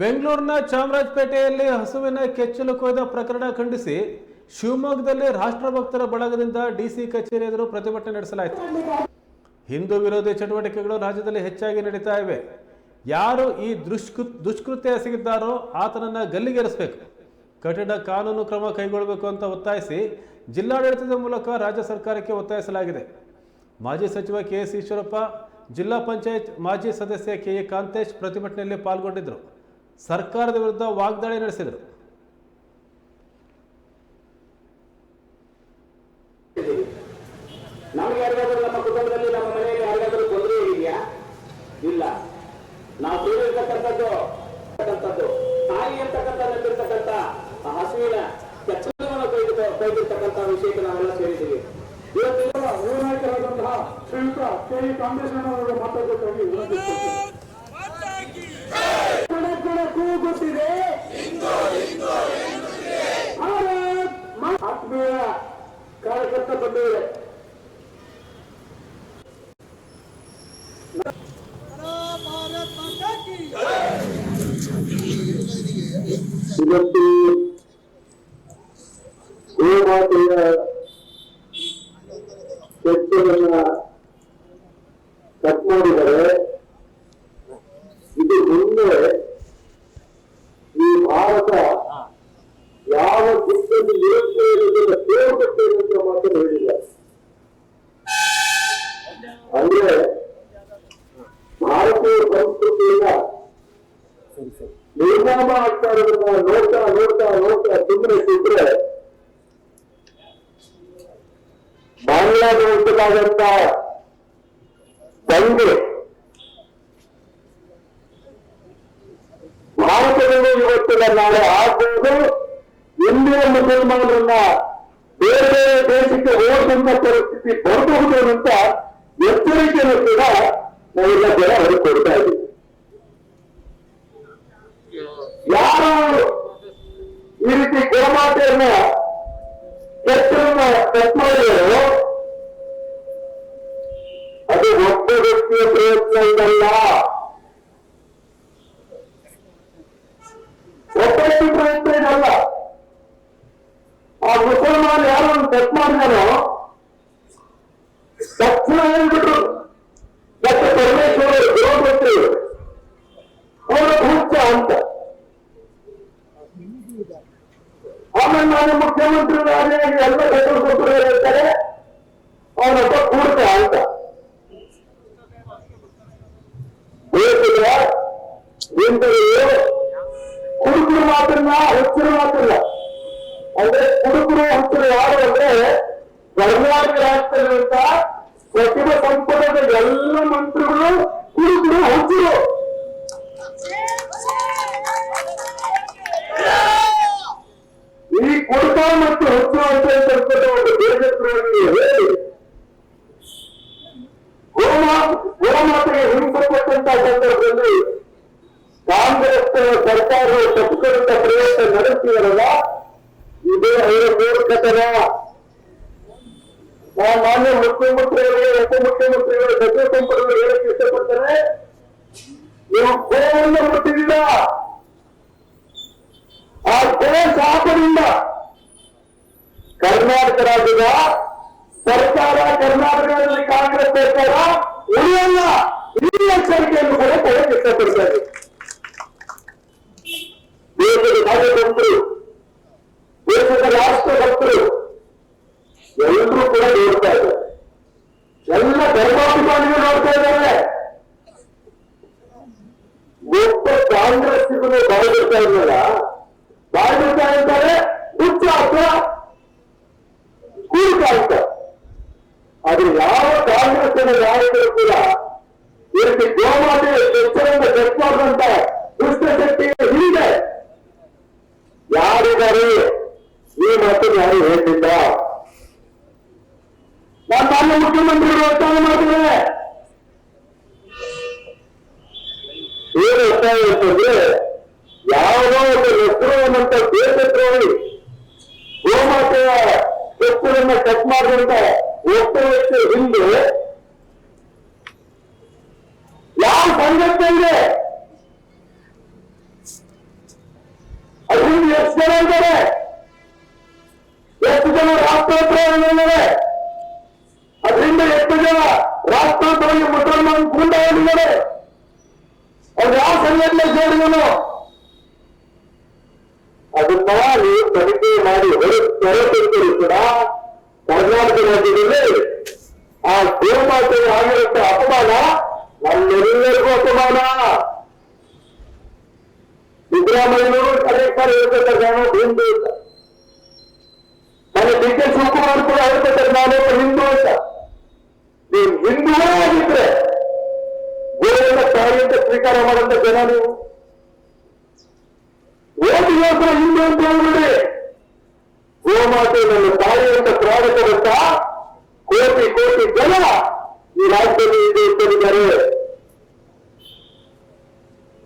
ಬೆಂಗಳೂರಿನ ಚಾಮರಾಜಪೇಟೆಯಲ್ಲಿ ಹಸುವಿನ ಕೆಚ್ಚಲು ಕೊಯ್ದ ಪ್ರಕರಣ ಖಂಡಿಸಿ ಶಿವಮೊಗ್ಗದಲ್ಲಿ ರಾಷ್ಟ್ರಭಕ್ತರ ಬಳಗದಿಂದ ಡಿಸಿ ಕಚೇರಿ ಎದುರು ಪ್ರತಿಭಟನೆ ನಡೆಸಲಾಯಿತು. ಹಿಂದೂ ವಿರೋಧಿ ಚಟುವಟಿಕೆಗಳು ರಾಜ್ಯದಲ್ಲಿ ಹೆಚ್ಚಾಗಿ ನಡೀತಾ ಇವೆ. ಯಾರು ಈ ದುಷ್ಕೃ, ದುಷ್ಕೃತ್ಯ ಎಸಗಿದ್ದಾರೋ ಆತನನ್ನ ಗಲ್ಲಿಗೇರಿಸಬೇಕು. ಕಠಿಣ ಕಾನೂನು ಕ್ರಮ ಕೈಗೊಳ್ಳಬೇಕು ಅಂತ ಒತ್ತಾಯಿಸಿ ಜಿಲ್ಲಾಡಳಿತದ ಮೂಲಕ ರಾಜ್ಯ ಸರ್ಕಾರಕ್ಕೆ ಒತ್ತಾಯಿಸಲಾಗಿದೆ. ಮಾಜಿ ಸಚಿವ ಕೆ ಎಸ್ ಈಶ್ವರಪ್ಪ ಜಿಲ್ಲಾ ಪಂಚಾಯತ್ ಮಾಜಿ ಸದಸ್ಯ ಕೆ ಎ ಕಾಂತೇಶ್ ಪ್ರತಿಭಟನೆಯಲ್ಲಿ ಪಾಲ್ಗೊಂಡಿದ್ದರು. ಸರ್ಕಾರದ ವಿರುದ್ಧ ವಾಗ್ದಾಳಿ ನಡೆಸಿದರು. ನಮ್ಗೆ ಯಾರಿಗಾದ್ರೂ ನಮ್ಮ ಕುಟುಂಬದಲ್ಲಿ ನಮ್ಮ ಮನೆಯಲ್ಲಿ ಯಾರಿಗಾದ್ರೂ ತೊಂದರೆ ಇದೆಯಾ? ಇಲ್ಲ. ನಾವು ಸೇರಿರ್ತಕ್ಕಂಥದ್ದು ಅಂತಕ್ಕಂಥದ್ದು. ತಾಯಿ ಅಂತಕ್ಕಂಥ ನಂಬಿರ್ತಕ್ಕಂಥ ಆ ಹಸುವಿನ ಕೆಚ್ಚಲವನ್ನು ಕೊಯ್ದು ಕೊಯ್ದಿರ್ತಕ್ಕಂಥ ವಿಷಯಕ್ಕೆ ನಾವೆಲ್ಲ ಸೇರಿದ್ದೀವಿ. ಇವತ್ತಿನ ಶ್ರೀಯುತ ಕೆ ಇ ಕಾಂಗ್ರೆಸ್ನವರು ಮಾತಾಡಬೇಕಾಗಿ ವಿನಂತಿಸುತ್ತೇನೆ. ಕಣ ಕಣ ಕೂಗುತ್ತಿದೆ ಭಾರತ್ ಮಾ- ಆತ್ಮೀಯ ಕಾರ್ಯಕರ್ತ ಬಂಧುಗಳೇ ಇವತ್ತು ಗೋಮಾತೆಯ ಕೆಚ್ಚಲನ್ನ ಕಟ್ ಮಾಡಿದರೆ ಇದು ಮುಂದೆ ಸುಮ್ಮನೆ ಕೂತ್ರೆ ಬಾಂಗ್ಲಾದೇಶದಾದಂತ ದಂಗೆ ಭಾರತದಲ್ಲಿ ಇವತ್ತಿನ ನಾಳೆ ಆಗ್ಬೋದು ಇಂದಿನ ಮುಸಲ್ಮಾನರನ್ನ ಬೇರೆ ಬೇರೆ ದೇಶಕ್ಕೆ ಹೋಗುವಂತ ಪರಿಸ್ಥಿತಿ ಬರಬಹುದು ಅಂತ ಎಚ್ಚರಿಕೆಯನ್ನು ಕೂಡ ನಾವೆಲ್ಲ ಜನ ಹೊರಕೊಡ್ತಾ ಇದ್ದೀವಿ ರೀತಿ ಗೋಮಾತೆಯನ್ನ ಕೆಟ್ಟರನ್ನ ಕಟ್ ಮಾಡಿದರು. ಅದು ಒಬ್ಬ ವ್ಯಕ್ತಿಯ ಪ್ರಯತ್ನ ಇದಲ್ಲ. ಒಬ್ಬ ಪ್ರಯತ್ನ ಇದಲ್ಲ. ಆ ಮುಸಲ್ಮಾನ್ ಯಾರನ್ನು ಕಟ್ ಮಾಡಿದಾನೋ ಆಮೇಲೆ ನಾನು ಮುಖ್ಯಮಂತ್ರಿ ರಾಜಿಯಾಗಿ ಎಲ್ಲ ಸಚಿವರು ಹೇಳ್ತಾರೆ ಅವನೊಬ್ಬ ಕೂಡ್ತ ಅಂತ ದೇಶದ ಹಿಂದೆಯೇ ಕುಡುಕರು ಮಾತನ್ನ ಹುಚ್ಚರು ಮಾತಿಲ್ಲ ಗೋಮಾ ಗೋಮಾತೆಗೆ ಹಿಂಸೆ ಕೊಟ್ಟಂತ ಸಂದರ್ಭದಲ್ಲಿ ಕಾಂಗ್ರೆಸ್ ಸರ್ಕಾರವು ತಪ್ಪಿಕೊಂಡ ಪ್ರಯತ್ನ ನಡೆಸಿದರಲ್ಲ, ಇದೇ ಅವರ ಮೂರ್ಖತನ. ನಾವು ಮಾನ್ಯ ಮುಖ್ಯಮಂತ್ರಿಗಳಿಗೆ ಉಪಮುಖ್ಯಮಂತ್ರಿಗಳು ಸಚಿವ ಸಂಪುಟದಲ್ಲಿ ಹೇಳಕ್ಕೆ ಇಷ್ಟಪಡ್ತಾರೆ ನೀವು ಗೋವನ್ನು ಮುಟ್ಟಿದ್ದೀರಾ? ಆ ಗೋ ಶಾಪದಿಂದ ಕರ್ನಾಟಕ ರಾಜ್ಯದ ಕರ್ನಾಟಕದಲ್ಲಿ ಕಾಂಗ್ರೆಸ್ ಸರ್ಕಾರ ಉಳಿಯಲ್ಲ. ಈ ಎಚ್ಚರಿಕೆಯನ್ನು ಕೂಡ ಕೊಡಕ್ಕೆ ವ್ಯಕ್ತಪಡಿಸಿದೆ ದೇಶದ ಕಾರ್ಯಕರ್ತರು ದೇಶದ ರಾಷ್ಟ್ರ ಭಕ್ತರು ಎಲ್ಲರೂ ಕೂಡ ನೋಡ್ತಾ ಇದ್ದಾರೆ. ಎಲ್ಲ ಧರ್ಮಾಭಿಮಾನಿಗಳು ನೋಡ್ತಾ ಇದ್ದಾರೆ. ಒಬ್ಬ ಕಾಂಗ್ರೆಸ್ ಬಾಯ್ಬಿಡ್ತಾ ಇದ್ದಾರೆ ಬಾಯ್ಬಿಡ್ತಾ ಇರ್ತಾರೆ ಕಾಂಗ್ರೆಸ್ಸಿನ ನಾಯಕರು ಕೂಡ ಈ ರೀತಿ ಗೋಮಾತೆ ಸ್ವಚ್ಛರಿಂದ ಕಟ್ ಮಾಡುವಂತ ದುಷ್ಟಶಕ್ತಿಯ ಹಿಂದೆ ಯಾರಿದ್ದಾರೆ ಈ ಮಾತನ್ನು ಯಾರು ಹೇಳ್ತಿದ್ದ ನಾನು ಮಾನ್ಯ ಮುಖ್ಯಮಂತ್ರಿಗಳು ಒತ್ತಾಯ ಮಾಡಿದ್ರೆ ಏನು ಒತ್ತಾಯ ಅಂತಂದ್ರೆ ಯಾವುದೋ ಒಂದು ಹೆಸರುವಂತ ದೇಶದ್ರೋಹಿ ಗೋಮಾತೆಯ ಹೆಸರನ್ನ ಕಟ್ ಮಾಡಿದಂತ ಒಬ್ಬ ವ್ಯಕ್ತಿ ಹಿಂದೆ ಯಾವ ಸಂಘಟನೆ ಇದೆ? ಅದರಿಂದ ಎಷ್ಟು ಜನ ಇದ್ದಾರೆ. ಎಷ್ಟು ಜನ ರಾಷ್ಟ್ರೋತ್ತರ ಅದರಿಂದ ಎಷ್ಟು ಜನ ರಾಷ್ಟ್ರೋತ್ತರವಾಗಿ ಮುಸಲ್ಮಾನ್ ಕೂಡಿದ್ದಾರೆ ಅವ್ರು ಯಾವ ಸಂಘಟನೆ ಸೇರಿದನು ಅದನ್ನ ನೀವು ತನಿಖೆ ಮಾಡಿ ಹೊರತಿದ್ದರೂ ಕೂಡ ಕರ್ನಾಟಕ ರಾಜ್ಯದಲ್ಲಿ ಆ ಗೋಮಾತೆ ಆಗಿರುತ್ತೆ ಅಪಮಾನ ನಮ್ಮೆಲ್ಲರಿಗೂ ಅಪಮಾನ ಸಿದ್ದರಾಮಯ್ಯನವರು ಕರೆಕ್ಟಾಗಿ ಹೇಳ್ತಾರೆ ನಾನು ಹಿಂದೂ ಅಂತ. ನನ್ನ ಡಿ ಕೆ ಶಿವಕುಮಾರ್ ಕೂಡ ಹೇಳ್ತಾರೆ ನಾನು ಹಿಂದೂ ಅಂತ. ನೀವು ಹಿಂದೂವೇ ಆಗಿದ್ರೆ ಗೋವಿಂದ ತಾಯಿ ಅಂತ ಸ್ವೀಕಾರ ಮಾಡಂತ ಜನ ನೀವು. ಓದಿ ಹಿಂದೂ ಅಂತ ಹೇಳ್ಬಿಡಿ. ಗೋಮಾತೆ ನನ್ನ ತಾಯಿ ಅಂತ ಪ್ರಾಡಕ ಗೊತ್ತಾ ಕೋಟಿ ಕೋಟಿ ಜನ ಈ ರಾಜ್ಯದಲ್ಲಿ ಇದೆ ಇದ್ದಾರೆ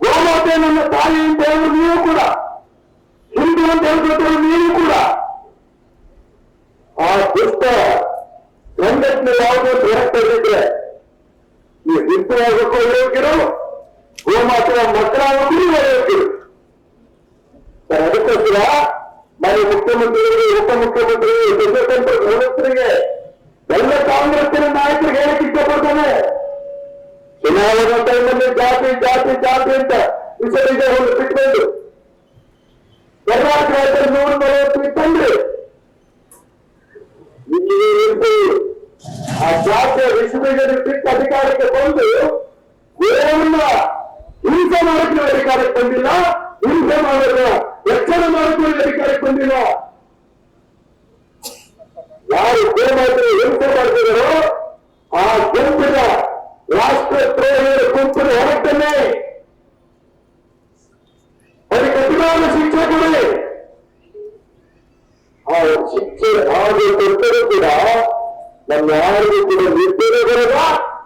ಗೋಮಾತೆ ನನ್ನ ತಾಯಿ ಅಂತ ಹೇಳಿದ್ರು ನೀವು ಕೂಡ ಹಿಂದೂ ಅಂತ ಹೇಳ್ಕೊಟ್ಟರು ನೀವು ಕೂಡ. ಆ ದುಷ್ಟ ಗಂಡಕ್ಕೆ ಯಾವುದೋ ಹೋಗ್ತಾ ಇದ್ರೆ, ಈ ಹಿಂದೂ ಆಗಕ್ಕೂ ಯೋಗ್ಯರು ಗೋಮಾತೆಯ ಮಕ್ಕಳಾಗೋದು ಯೋಗ್ಯರು ಅದಕ್ಕೋಸ್ಕರ ಮನೆ ಮುಖ್ಯಮಂತ್ರಿಗಳಿಗೆ ಉಪಮುಖ್ಯಮಂತ್ರಿಗಳಿಗೆ ಡೆವಲಪ್ಮೆಂಟ್ ಸದಸ್ಯರಿಗೆ, ಎಲ್ಲ ಕಾಂಗ್ರೆಸ್ಸಿನ ನಾಯಕರಿಗೆ ಹೇಳಕ್ಕೆ ಇಷ್ಟಪಡ್ತಾನೆ. ಚುನಾವಣಾ ಟೈಮಲ್ಲಿ ಜಾತಿ ಜಾತಿ ಜಾತಿ ಅಂತ ವಿಷಯ ಒಂದು ಬಿಟ್ಕೊಂಡು ಕರ್ನಾಟಕ ರಾಜ್ಯದಲ್ಲಿ ನೂರ ನಲವತ್ತು ಇಟ್ಟಂದ್ರೆ ಇಲ್ಲಿಗೆ ನಿಂತು ಆ ಜಾತಿಯ ವಿಷಯದಲ್ಲಿ ಬಿಟ್ಟು ಅಧಿಕಾರಕ್ಕೆ ಬಂದು ದೇವರನ್ನ ಹಿಂಸೆ ಮಾಡಕ್ಕೆ ಅಧಿಕಾರಕ್ಕೆ ಬಂದಿಲ್ಲ ಹಿಂಸೆ ಮಾಡೋದು ರಕ್ಷಣೆ ಮಾಡಕ್ಕೆ ಅಧಿಕಾರಕ್ಕೆ ಬಂದಿಲ್ಲ ಯಾರು ಗೋಮಾತೆ ಹಿಂಸೆ ಮಾಡ್ತಿದಾರೋ ಆ ಗುಂಪಿನ ರಾಷ್ಟ್ರ ದ್ರೋಹಿಗಳ ಗುಂಪಿನ ಹೊರತನ್ನೇ ಕಠಿಣವಾದ ಶಿಕ್ಷೆ ಕೊಡಿ ಆ ಶಿಕ್ಷೆ ಹಾಗೆ ಕೊಟ್ಟರೂ ಕೂಡ ನಮ್ಮ ಯಾರಿಗೂ ಕೂಡ ನಿರ್ಧಾರ ಬರಲ್ಲ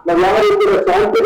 ನಮ್ಮ ಯಾರಿಗೂ ಕೂಡ ಶಾಂತಿ